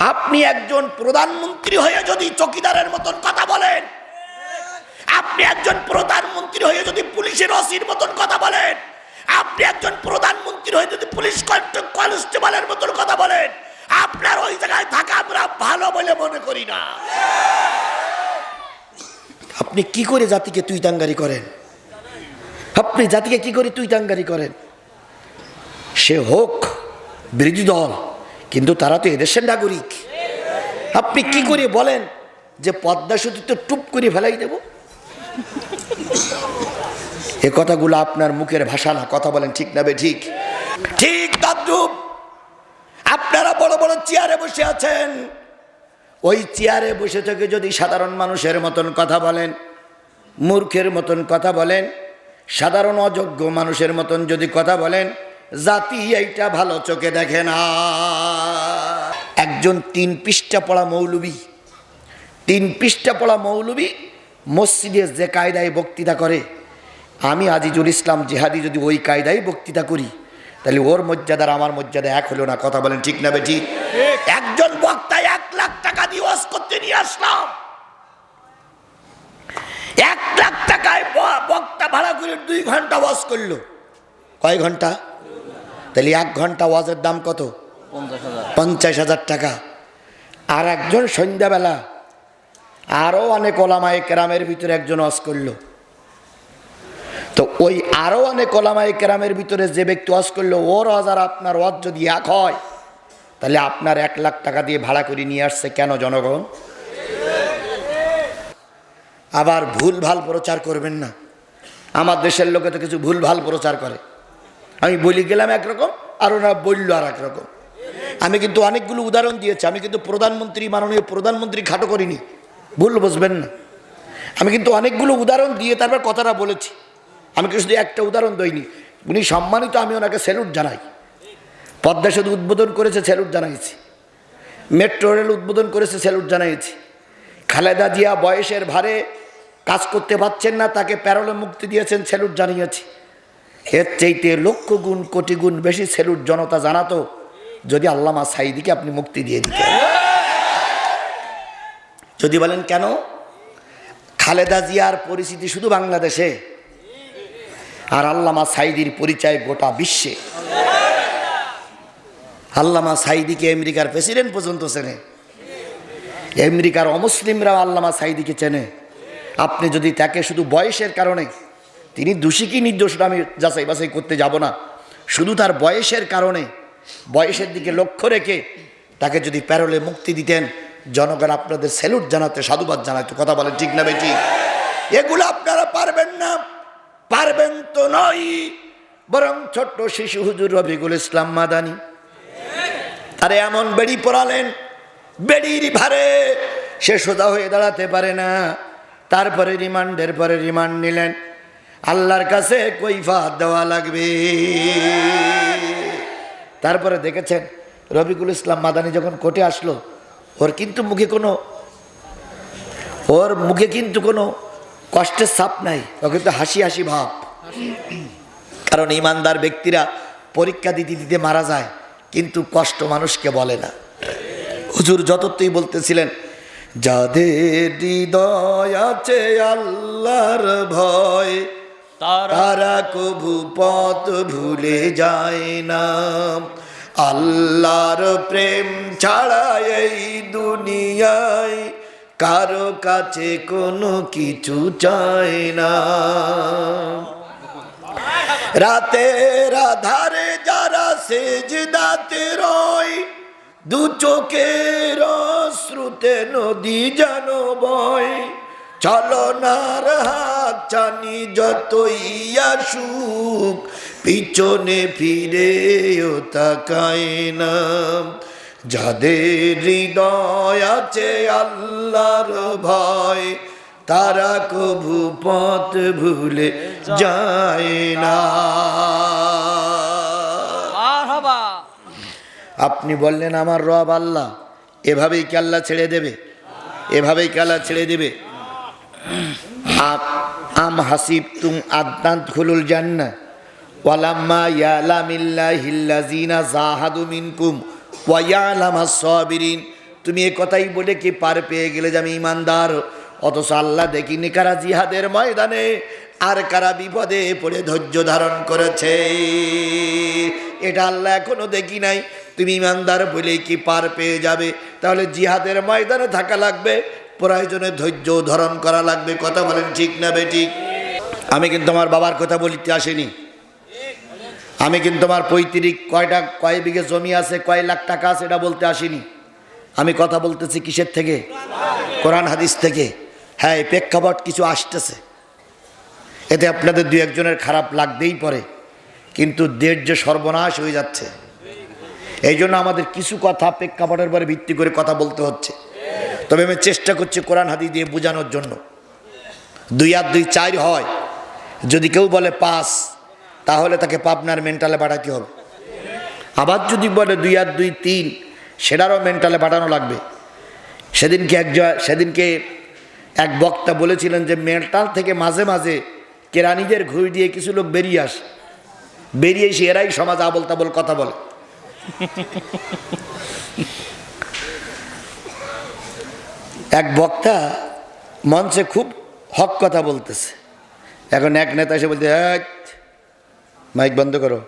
আপনি একজন প্রধানমন্ত্রী হয়ে যদি চকিদারের মতন কথা বলেন, আপনি একজন প্রধানমন্ত্রী হয়ে যদি পুলিশের অসির মতন কথা বলেন, আপনি একজন প্রধানমন্ত্রী হয়ে যদি পুলিশ কনস্টে- কনস্টেবলের মতন কথা বলেন, আপনার ওই জায়গায় থাকা আমরা ভালো বলে মনে করি না। আপনি কি করে জাতিকে তুই তাঙ্গারি করেন? আপনি জাতিকে কি করে তুই তাঙ্গারি করেন? সে হোক বিরোধী দল কিন্তু তারা তো এদেশের নাগরিক। আপনি কি করে বলেন যে পদ্মা সেতু তো টুপ করে ফেলাই দেব? এ কথাগুলো আপনার মুখের ভাষা না, কথা বলেন ঠিক না বে, ঠিক? ঠিক দাদুব আপনারা বড় বড় চেয়ারে বসে আছেন। ওই চেয়ারে বসে থেকে যদি সাধারণ মানুষের মতন কথা বলেন, মূর্খের মতন কথা বলেন, সাধারণ অযোগ্য মানুষের মতন যদি কথা বলেন জাতি এইটা ভালো চোখে দেখে না। একজন তিন পৃষ্ঠা পড়া মৌলবী, তিন পৃষ্ঠা পড়া মৌলবী মসজিদে যে কায়দায় বক্তৃতা করে, আমি আজিজুল ইসলাম জেহাদি যদি ওই কায়দায় বক্তৃতা করি, তাহলে ওর মর্যাদার আমার মর্যাদা এক হলো না, কথা বলেন ঠিক না বেঠি? একজন বক্তা এক লাখ টাকা দিয়ে করতে নিয়ে আসলাম। এক লাখ টাকায় বক্তা ভাড়া করে দুই ঘণ্টা ওয়াজ করল। কয় ঘণ্টা? তাহলে এক ঘণ্টা ওয়াজের দাম কত? পঞ্চাশ হাজার। টাকা। আর একজন সন্ধ্যাবেলা আরও অনেক ওলামায় কেরামের ভিতরে একজন ওয়াজ করল। তো ওই আরও অনেক ওলামায় কেরামের ভিতরে যে ব্যক্তি ওয়াজ করল ওর ওয়াজ আর আপনার ওয়াজ যদি এক হয় তাহলে আপনার এক লাখ টাকা দিয়ে ভাড়া করে নিয়ে আসছে কেন জনগণ? আবার ভুল ভালো প্রচার করবেন না। আমার দেশের লোকে তো কিছু ভুল ভালো প্রচার করে। আমি বলি গেলাম একরকম, আর ওরা বলল আর একরকম আমি কিন্তু অনেকগুলো উদাহরণ দিয়েছি, আমি কিন্তু প্রধানমন্ত্রী, মাননীয় প্রধানমন্ত্রী খাটো করিনি। ভুল বুঝবেন না। আমি কিন্তু অনেকগুলো উদাহরণ দিয়ে তারপর কথাটা বলেছি। আমি শুধু একটা উদাহরণ দইনি। উনি সম্মানিত, আমি ওনাকে স্যালুট জানাই। পদ্মা সেতু উদ্বোধন করেছে, স্যালুট জানাইছি। মেট্রো রেল উদ্বোধন করেছে, স্যালুট জানাইছি। খালেদা জিয়া বয়সের ভারে কাজ করতে পারছেন না, তাকে প্যারোলে মুক্তি দিয়েছেন, স্যালুট জানিয়েছি। এর চাইতে লক্ষ গুণ, কোটি গুণ বেশি সেলুট জনতা জানাতো যদি আল্লামা সাইদিকে আপনি মুক্তি দিয়ে দিতেন। যদি বলেন কেন? খালেদা জিয়ার পরিস্থিতি শুধু বাংলাদেশে, আর আল্লামা সাইদির পরিচয় গোটা বিশ্বে। আল্লামা সাইদিকে আমেরিকার প্রেসিডেন্ট পর্যন্ত চেনে? আমেরিকার অমুসলিমরাও আল্লামা সাইদিকে চেনে। আপনি যদি তাকে শুধু বয়সের কারণে তিনি দোষী কি নির্দোষটা আমি যাচাই বাছাই করতে যাব না। শুধু তার বয়সের কারণে, বয়সের দিকে লক্ষ্য রেখে তাকে যদি প্যারোলে মুক্তি দিতেন, জনগণ আপনাদের স্যালুট জানাতে, সাধুবাদ জানাতে, কথা বলেন ঠিক না বেটি এগুলো আপনারা পারবেন না। পারবেন তো নয় বরং ছোট্ট শিশু হুজুর রফিকুল ইসলাম মাদানি। আরে এমন বেড়ি পড়ালেন বেড়ির ভারে সে সোজা হয়ে দাঁড়াতে পারে না। তারপরে রিমান্ডের পরে রিমান্ড নিলেন। আল্লাহর কাছে কৈফাত দেওয়া লাগবে। তারপরে দেখেছেন রবিকুল ইসলাম মাদানি যখন কোর্টে আসলো, ওর কিন্তু মুখে কোনো, ওর মুখে কিন্তু কোনো কষ্টের ছাপ নাই, ও কিন্তু হাসি হাসি ভাব। কারণ ইমানদার ব্যক্তিরা পরীক্ষা দিতে দিতে মারা যায়, কিন্তু কষ্ট মানুষকে বলে না। হুজুর যতই বলতেছিলেন, যাদের হৃদয় আছে আল্লাহর ভয় তারা কভু পথ ভুলে যায় না। আল্লাহর প্রেম ছাড়া এই দুনিয়ায় কারও কাছে কোনো কিছু চায় না। রাতের আধারে যারা সেজদাতে রয়, দু চোখের শ্রুতে নদী যেন বয় চলনার হাত চানি যতই আসুক পিছনে ফিরেও তাকায় না। যাদের হৃদয় আছে আল্লাহর ভয় তারা কভু পথ ভুলে যায় না। আপনি বললেন আমার রব আল্লাহ এভাবেই কি আল্লাহ ছেড়ে দেবে? এভাবেই কি আল্লাহ ছেড়ে দেবে? আপ- আম হাসিব তুম আদান্ত খুলুল জান্না। ওয়ালাম্মা ইয়ালামিল্লাহিল্লাযিনা জাহাদু মিনকুম ওয়া ইয়ালামাস সাবিরিন। তুমি এ কথাই বলে কি পার পেয়ে গেলে যে আমি ইমানদার? অথচ আল্লাহ দেখিনি কারা জিহাদের ময়দানে, আর কারা বিপদে পড়ে ধৈর্য ধারণ করেছে। এটা আল্লাহ এখনও দেখি নাই। তুমি ইমানদার বলে কি পার পেয়ে যাবে? তাহলে জিহাদের ময়দানে থাকা লাগবে। প্রয়োজনে ধৈর্য ধারণ করা লাগবে। কথা বলেন, ঠিক না বেঠিক আমি কিন্তু আমার বাবার কথা বলিতে আসিনি। আমি কিন্তু আমার পৈতৃক কয়টা, কয় বিঘে জমি আছে, কয় লাখ টাকা আছে এটা বলতে আসিনি। আমি কথা বলতেছি কিসের থেকে? কোরআন হাদিস থেকে। হ্যাঁ এই প্রেক্ষাপট কিছু আসতেছে। এতে আপনাদের দু একজনের খারাপ লাগতেই পারে কিন্তু দেশ যে সর্বনাশ হয়ে যাচ্ছে। এই জন্য আমাদের কিছু কথা প্রেক্ষাপটের উপরে ভিত্তি করে কথা বলতে হচ্ছে। তবে আমি চেষ্টা করছি কোরআন হাদিস দিয়ে বোঝানোর জন্য। দুই আর দুই চার হয়। যদি কেউ বলে পাস তাহলে তাকে পাবনার মেন্টালে পাঠাতে হবে। আবার যদি বলে দুই আর দুই তিন, সেটারও মেন্টালে পাঠানো লাগবে। সেদিনকে একজন সেদিনকে এক বক্তা বলেছিলেন যে, মেন্টাল থেকে মাঝে মাঝে কেরানিদের ঘুষ দিয়ে কিছু লোক বেরিয়ে আসে। বেরিয়ে এসে এরাই সমাজ আবল তাবল কথা বলে। এক বক্তা মঞ্চে খুব হক কথা বলতেছে। এখন এক নেতা এসে বলতে "এই, মাইক বন্ধ করো।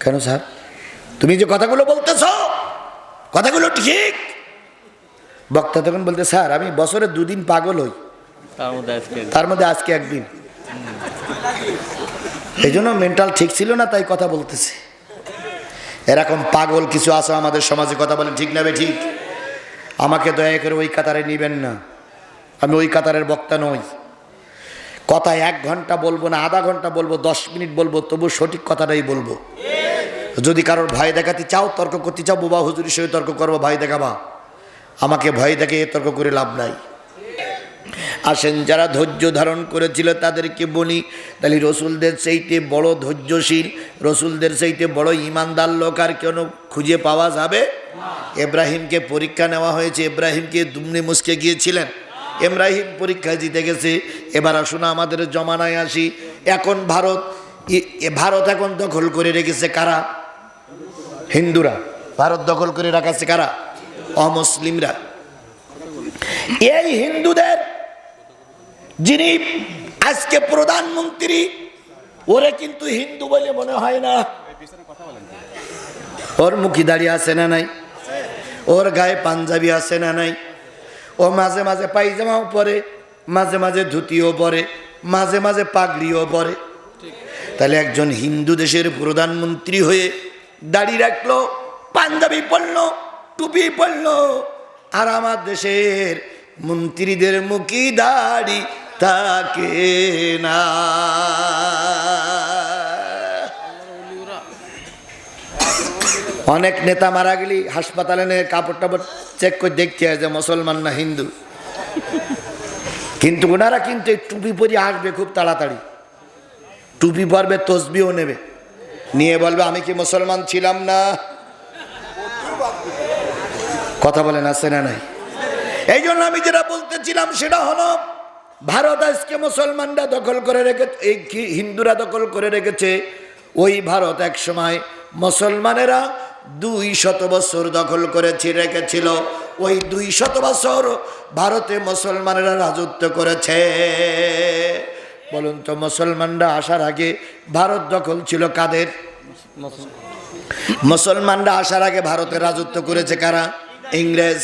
কেন স্যার? তুমি যে কথাগুলো বলতেছ কথাগুলো ঠিক। বক্তা তখন বলতে স্যার আমি বছরে দুদিন পাগল হই। তার মধ্যে আজকে একদিন। এই জন্য মেন্টাল ঠিক ছিল না তাই কথা বলতেছে। এরকম পাগল কিছু আছে আমাদের সমাজে কথা বলেন ঠিক না ঠিক। আমাকে দয়া করে ওই কাতারে নিবেন না। আমি ওই কাতারের বক্তা নই। কথা এক ঘণ্টা বলব না, আধা ঘণ্টা বলব, দশ মিনিট বলব তবু সঠিক কথাটাই বলব। যদি কারোর ভয় দেখাতে চাও, তর্ক করতে চাও, বোবা হুজুরের সঙ্গে তর্ক করব, ভয় দেখাবা। আমাকে ভয় দেখে এ তর্ক করে লাভ নাই। আসেন, যারা ধৈর্য ধারণ করেছিল তাদেরকে বলি, তাহলে রসুলদের সেইতে বড় ধৈর্যশীল, রসুলদের সেইতে বড় ইমানদার লোক আর কেন খুঁজে পাওয়া যাবে? এব্রাহিমকে পরীক্ষা নেওয়া হয়েছে। এব্রাহিমকে দুমনি মুসকে গিয়েছিলেন। এব্রাহিম পরীক্ষা জিতে গেছে। এবার আসুন আমাদের জমানায় আসি। এখন ভারত ভারত এখন দখল করে রেখেছে কারা? হিন্দুরা। ভারত দখল করে রাখাছে কারা? অমুসলিমরা। এই হিন্দুদের যিনি আজকে প্রধানমন্ত্রী, ওরে কিন্তু হিন্দু বলে মনে হয় না। ওর মুখি দাঁড়িয়ে আছে না নাই? ওর গায়ে পাঞ্জাবি আছে না নাই? ও মাঝে মাঝে পায়জামাও পরে, মাঝে মাঝে ধুতিও পরে, মাঝে মাঝে পাগড়িও পরে। তাহলে একজন হিন্দু দেশের প্রধানমন্ত্রী হয়ে দাড়ি রাখল, পাঞ্জাবি পরলো, টুপি পরলো, আর আমার দেশের মন্ত্রীদের মুখি দাড়ি থাকে না। অনেক নেতা মারা গেলি, হাসপাতালে নিয়ে কাপড় টাপড় চেক করে দেখতে হয় যে মুসলমান না হিন্দু। কিন্তু ওনারা কিন্তু এই টুপি পরি আসবে খুব তাড়াতাড়ি। টুপি পরবে তসবিও নেবে। নিয়ে বলবে, আমি কি মুসলমান ছিলাম না? কথা বলেন, আছে না নাই? এই জন্য আমি যেটা বলতেছিলাম সেটা হলো, ভারত আজকে মুসলমানরা দখল করে রেখে, এই হিন্দুরা দখল করে রেখেছে, ওই ভারত এক সময় মুসলমানেরা দুই শত বছর দখল করেছে, রেখেছিল। ওই দুই শত বছর ভারতে মুসলমানেরা রাজত্ব করেছে। বলুন তো, মুসলমানরা আসার আগে ভারত দখল ছিল কাদের? মুসলমানরা আসার আগে ভারতের রাজত্ব করেছে কারা? ইংরেজ।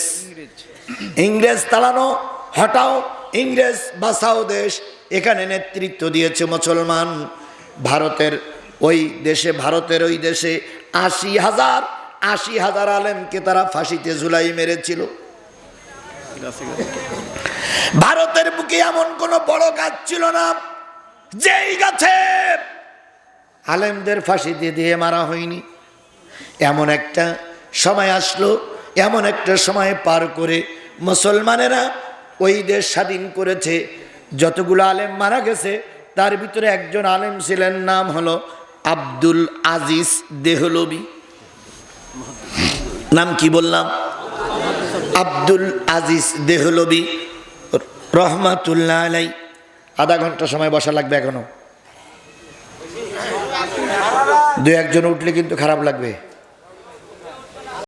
ইংরেজ তাড়ানো হটাও, ইংরেজ বাসাও দেশ, এখানে নেতৃত্ব দিয়েছে মুসলমান। ভারতের ওই দেশে, ভারতের ওই দেশে আশি হাজার আশি হাজার আলেমকে তারা ফাঁসিতে ঝুলাই মেরেছিল। ভারতের বুকে এমন কোনো বড় গাছ ছিল না, যেই গাছে আলেমদের ফাঁসি দিয়ে দিয়ে মারা হয়নি। এমন একটা সময় আসলো, এমন একটা সময় পার করে মুসলমানেরা ওই দেশ স্বাধীন করেছে। যতগুলো আলেম মারা গেছে, তার ভিতরে একজন আলেম ছিলেন, নাম হলো আব্দুল আজিজ দেহলবি। নাম কি বললাম? আব্দুল আজিজ দেহলবি। রহমাতুল্লাহ আলাই আধা ঘণ্টা সময় বসা লাগবে এখনও। দু একজন উঠলে কিন্তু খারাপ লাগবে।